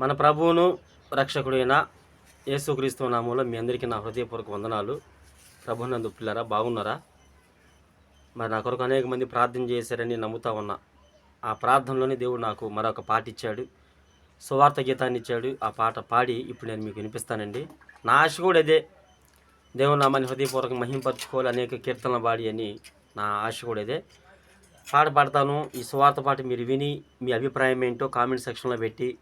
మన ప్రభువును రక్షకుడైన యేసుక్రీస్తు నామంలో మీ అందరికీ నా హృదయపూర్వక వందనాలు. ప్రభునందు పిల్లరా బాగున్నారా? మరి నా కొరకు అనేక మంది ప్రార్థన చేశారని నమ్ముతా ఉన్నా. ఆ ప్రార్థనలోనే దేవుడు నాకు మరొక పాట ఇచ్చాడు. సువార్త గీతాన్ని ఇచ్చాడు. ఆ పాట పాడి ఇప్పుడు నేను మీకు వినిపిస్తానండి. నా ఆశ కూడా అదే దేవుని నామాన్ని హృదయపూర్వక మహింపరచుకోవాలి అనేక కీర్తనలు పాడి అని నా ఆశ కూడా ఇదే. పాట పాడతాను. ఈ సువార్త పాట మీరు విని మీ అభిప్రాయం ఏంటో కామెంట్ సెక్షన్లో పెట్టి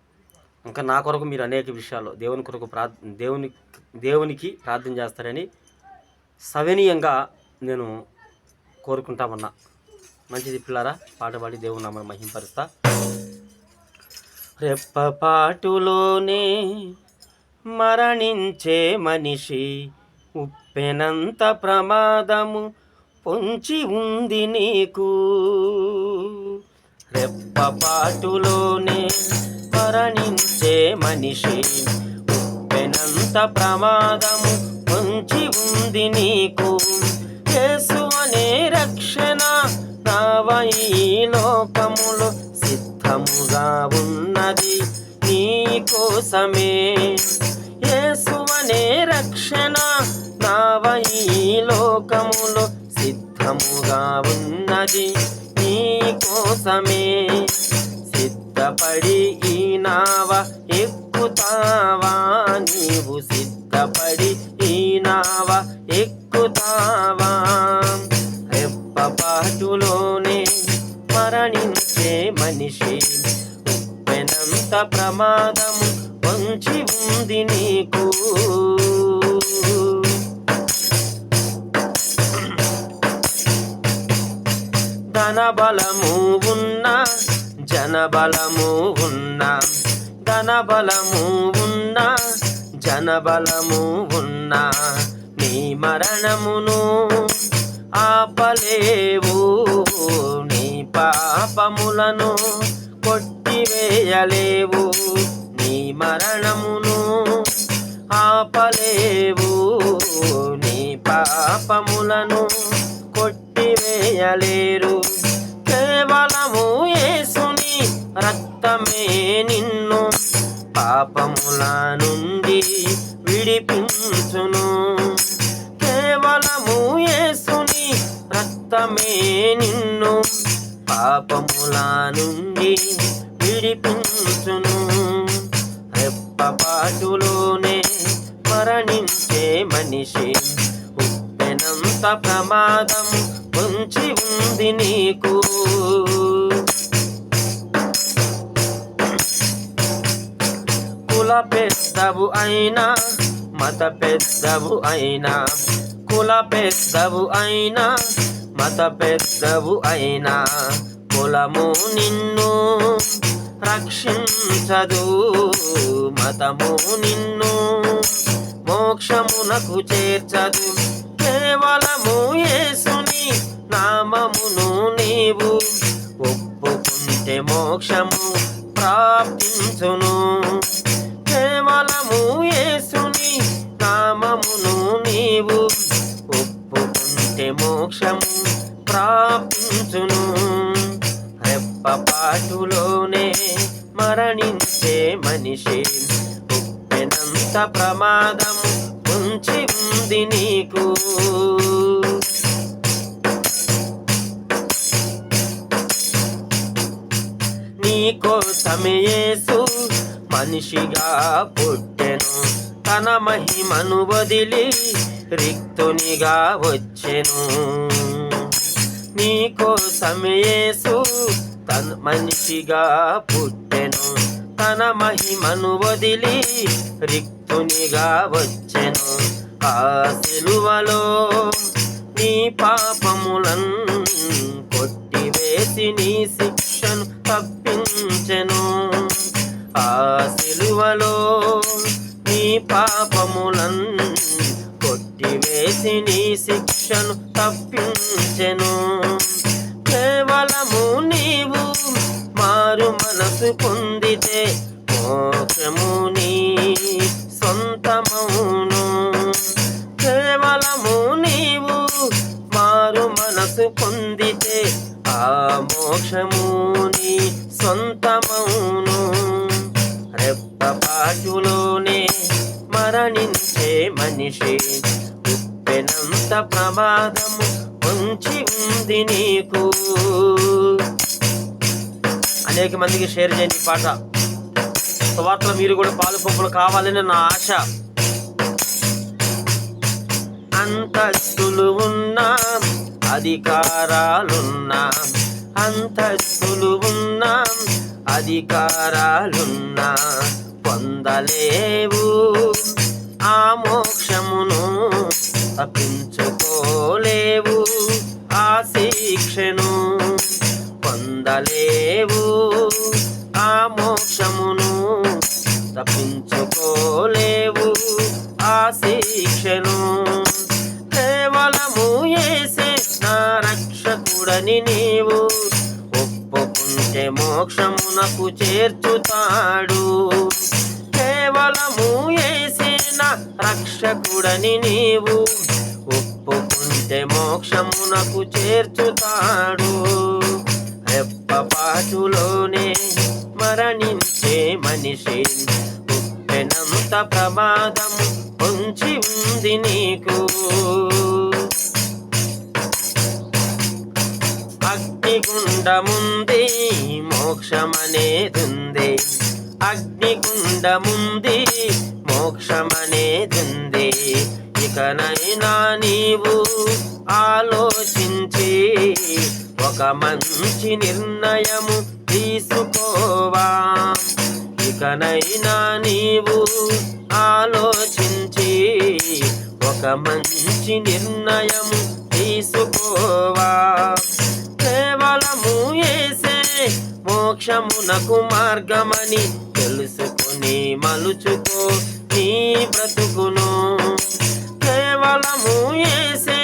ఇంకా నా కొరకు మీరు అనేక విషయాలు దేవుని కొరకు ప్రా దేవుని దేవునికి ప్రార్థన చేస్తారని సవనీయంగా నేను కోరుకుంటా ఉన్నా మంచిది పిల్లారా పాట పాడి దేవుని నామను మహింపరుస్తా. రెప్పపాటులోనే మరణించే మనిషి ఉప్పెనంత ప్రమాదము పొంచి ఉంది నీకు. రెప్పపాటులోనే మరణించే మనిషి. ఉప్పెనంత ప్రమాదము ఉంచి ఉంది నీకు. యేసు అనే రక్షణ నావ లోకములు లోకములో సిద్ధముగా ఉన్నది నీ కోసమే. యేసు అనే రక్షణ నావ లోకములు లోకములో సిద్ధముగా ఉన్నది నీ కోసమే సిద్ధపడి ఈ నావ ఎక్కుతావా? నీవు సిద్ధపడి ఈ నావ ఎక్కుతావా? రెప్పపాటులోనే మరణించే మనిషి ఉప్పెనంత ప్రమాదము పొంచి ఉంది నీకు. ధన బలము ఉన్నా జన బలము ఉన్న ధన బలము జన బలము నీ మరణమును ఆపలేవు నీ పాపములను కొట్టివేయలేవు నీ మరణమును ఆపలేవు నీ పాపములను విడిపించును. రెప్పపాటులోనే మరణించే మనిషి. ఉప్పెనంత ప్రమాదం పొంచి ఉంది నీకు. కుల పెద్దవు అయినా మత పెద్దవు అయినా. కుల పెద్దవు అయినా మత పెద్దవు అయినా. కులము నిన్ను రక్షించదు. మతము నిన్ను మోక్షమునకు చేర్చదు. కేవలము యేసుని నామమును నీవు ఒప్పుకుంటే మోక్షము ప్రాప్తించును. కేవలము యేసుని నామమును నీవు ఒప్పుకుంటే మోక్షము రెప్పపాటులోనే మరణించే మనిషి. ఉప్పెనంత ప్రమాదం ఉంచి ఉంది నీకు. నీకోసమే మనిషిగా పుట్టెను. తన మహిమను వదిలి రిక్తునిగా వచ్చెను. నీకోసమే తన మనిషిగా పుట్టెను తన మహిమను వదిలి రిక్తునిగా వచ్చెను. ఆ సిలువలో నీ పాపములను కొట్టివేసి నీ శిక్షను తప్పించెను. ఆ సిలువలో నీ పాపములను కొట్టివేసి నీ శిక్షను తప్పించెను. పొందితే ఆ మోక్షము నీ సొంతమౌను. రెప్పపాటులోనే మరణించే మనిషి ఉప్పెనంత ప్రమాదము ఉంచి ఉంది నీకు. అనేక మందికి షేర్ చేయండి పాట. సువార్తలు మీరు కూడా పాలు పంపులు కావాలని నా ఆశ. అంతస్తులు ఉన్నా అధికారాలున్నా అంతస్తులు ఉన్నా అధికారాలున్నా పొందలేవు. ఆ మోక్షమును తప్పించుకోలేవు. ఆ శిక్షను పొందలేవు. ఆ మోక్షమును తప్పించుకోలేవు. ఆ శిక్షను మోక్షమునకు చేర్చుతాడు. కేవలము వేసిన రక్షకుడని నీవు ఒప్పుకుంటే మోక్షమునకు చేర్చుతాడు. రెప్పపాటులోనే మరణించే మనిషి ఉప్పెనంత ప్రమాదం ఉంచి ఉంది నీకు. అగ్నిగుండముంది మోక్షమనేదుంది. అగ్నిగుండముంది మోక్షమనేదుంది. ఇకనైనా నీవు ఆలోచించి ఒక మంచి నిర్ణయము తీసుకోవా. ఇకనైనా నీవు ఆలోచించి ఒక మంచి నిర్ణయము తీసుకోవా. కేవలము ఏసే మోక్షమునకు మార్గమని తెలుసుకుని మలుచుకో నీ బ్రతుకును. కేవలము ఏసే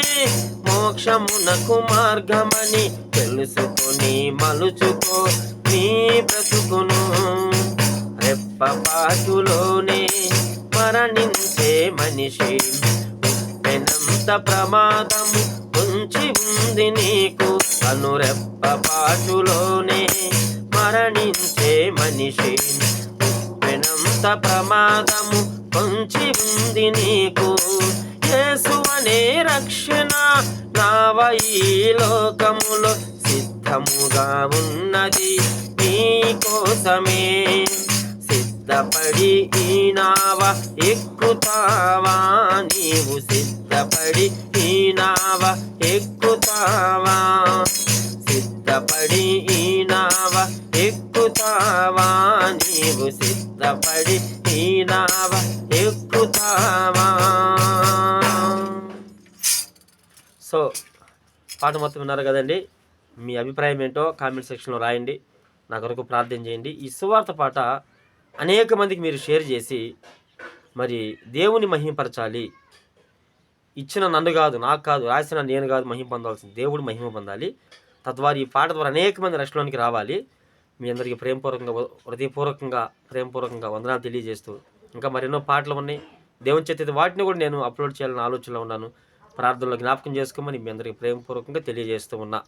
మోక్షమునకు మార్గమని తెలుసుకుని మలుచుకో నీ బ్రతుకును. రెప్పపాటులోనే మరణించే మనిషి ఉప్పెనంత ప్రమాదము ఉంచి ఉంది నీకు అనురెప్పపాటులోనే మరణించే మనిషి ఉప్పెనంత ప్రమాదము పొంచి ఉంది నీకు. యేసు అనే రక్షణ నావ ఈ లోకములో సిద్ధముగా ఉన్నది నీ కోసమే. సిద్ధపడి ఈ నావ ఎక్కుతావా? నీవు సిద్ధపడి ఈ నావ ఎక్కుతావా? సిద్ధపడి ఈ నావ ఎక్కుతావా? నీవు సిద్ధపడి ఈ నావ ఎక్కుతావా? సో పాట మొత్తం విన్నారు కదండి. మీ అభిప్రాయం ఏంటో కామెంట్ సెక్షన్లో రాయండి. నా కొరకు ప్రార్థన చేయండి. ఈ సువార్త పాట అనేక మందికి మీరు షేర్ చేసి మరి దేవుని మహిమపరచాలి ఇచ్చిన నన్ను కాదు నాకు కాదు రాసిన నేను కాదు మహిమ పొందాల్సింది. దేవుడు మహిమ పొందాలి. తద్వారా ఈ పాట ద్వారా అనేక మంది రక్షణలోనికి రావాలి. మీ అందరికీ ప్రేమపూర్వకంగా హృదయపూర్వకంగా ప్రేమపూర్వకంగా వందనాలు తెలియజేస్తూ ఇంకా మరెన్నో పాటలు ఉన్నాయి. దేవుని చేతి వాటిని కూడా నేను అప్లోడ్ చేయాలని ఆలోచనలో ఉన్నాను. ప్రార్థనలో జ్ఞాపకం చేసుకోమని మీ అందరికీ ప్రేమపూర్వకంగా తెలియజేస్తూ ఉన్నా.